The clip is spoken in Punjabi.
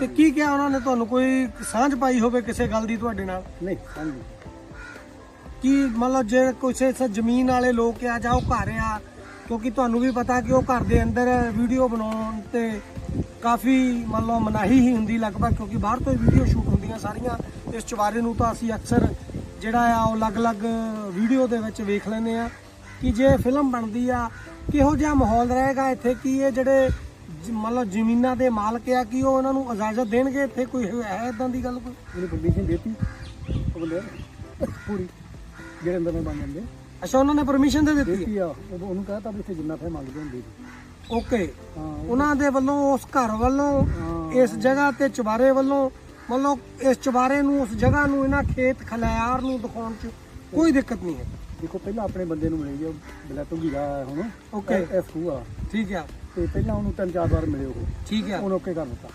ਤੇ ਕੀ ਕਿਹਾ ਉਹਨਾਂ ਨੇ ਤੁਹਾਨੂੰ? ਕੋਈ ਸਾਂਝ ਪਾਈ ਹੋਵੇ ਕਿਸੇ ਗੱਲ ਦੀ ਤੁਹਾਡੇ ਨਾਲ? ਨਹੀਂ ਹਾਂਜੀ। ਕੀ ਮਤਲਬ ਜੇ ਕਿਸੇ ਸ ਜ਼ਮੀਨ ਵਾਲੇ ਲੋਕ ਆ ਜਾਂ ਉਹ ਘਰ ਆ ਕਿਉਂਕਿ ਤੁਹਾਨੂੰ ਵੀ ਪਤਾ ਕਿ ਉਹ ਘਰ ਦੇ ਅੰਦਰ ਵੀਡੀਓ ਬਣਾਉਣ ਤੇ ਕਾਫੀ ਮੰਨ ਲਓ ਮਨਾਹੀ ਹੀ ਹੁੰਦੀ ਲਗਭਗ ਕਿਉਂਕਿ ਬਾਹਰ ਤੋਂ ਵੀਡੀਓ ਸ਼ੂਟ ਹੁੰਦੀਆਂ ਸਾਰੀਆਂ। ਇਸ ਚੁਬਾਰੇ ਨੂੰ ਤਾਂ ਅਸੀਂ ਅਕਸਰ ਜਿਹੜਾ ਆ ਉਹ ਅਲੱਗ-ਅਲੱਗ ਵੀਡੀਓ ਦੇ ਵਿੱਚ ਵੇਖ ਲੈਂਦੇ ਆ ਕਿ ਜੇ ਫਿਲਮ ਬਣਦੀ ਆ ਕਿਹੋ ਜਿਹਾ ਮਾਹੌਲ ਰਹੇਗਾ ਇੱਥੇ? ਕੀ ਇਹ ਜਿਹੜੇ ਜ- ਮੰਨ ਲਓ ਜ਼ਮੀਨਾਂ ਦੇ ਮਾਲਕ ਆ ਕਿ ਉਹ ਉਹਨਾਂ ਨੂੰ ਇਜਾਜ਼ਤ ਦੇਣਗੇ? ਇੱਥੇ ਕੋਈ ਹੈ ਇਦਾਂ ਦੀ ਗੱਲ ਕੋਈ? ਉਹਨੇ ਪਰਮਿਸ਼ਨ ਦਿੱਤੀ। ਉਹ ਬੰਦੇ ਪੂਰੀ ਜਿਹੜੇ ਅੰਦਰ ਨੂੰ ਬਣ ਜਾਂਦੇ ਅੱਛਾ ਉਹਨਾਂ ਨੇ ਪਰਮਿਸ਼ਨ ਦੇ ਦਿੱਤੀ? ਦਿੱਤੀ ਆ। ਉਹ- ਉਹਨੂੰ ਕਹਤਾ ਵੀ ਇੱਥੇ ਜਿੰਨਾ ਫੇ ਮੰਗਦੇ ਹੁੰਦੇ ਸੀ। ਓਕੇ ਹਾਂ ਉਹ- ਉਹਨਾਂ ਦੇ ਵੱਲੋਂ ਉਸ ਘਰ ਵੱਲੋਂ ਹਾਂ। ਇਸ ਜਗ੍ਹਾ ਤੇ ਚੁਬਾਰੇ ਵੱਲੋਂ ਮਤਲਬ ਇਸ ਚੁਬਾਰੇ ਨੂੰ ਉਸ ਜਗ੍ਹਾ ਨੂੰ ਇਹਨਾਂ ਖੇਤ ਖਲਿਆਰ ਨੂੰ ਦਿਖਾਉਣ 'ਚ ਕੋਈ ਦਿੱਕਤ ਨਹੀਂ ਹੈ। ਦੇਖੋ ਪਹਿਲਾਂ ਆਪਣੇ ਬੰਦੇ ਨੂੰ ਮਿਲੇ ਜੀ ਵੀਰਾ ਆਇਆ ਹੁਣ। Okay. ਐਫ ਆ। ਠੀਕ ਆ। ਤੇ ਪਹਿਲਾਂ ਉਹਨੂੰ ਤਿੰਨ ਚਾਰ ਵਾਰ ਮਿਲੇ ਉਹ। ਠੀਕ ਆ। ਉਹਨੇ ਓਕੇ ਕਰ ਦਿੱਤਾ।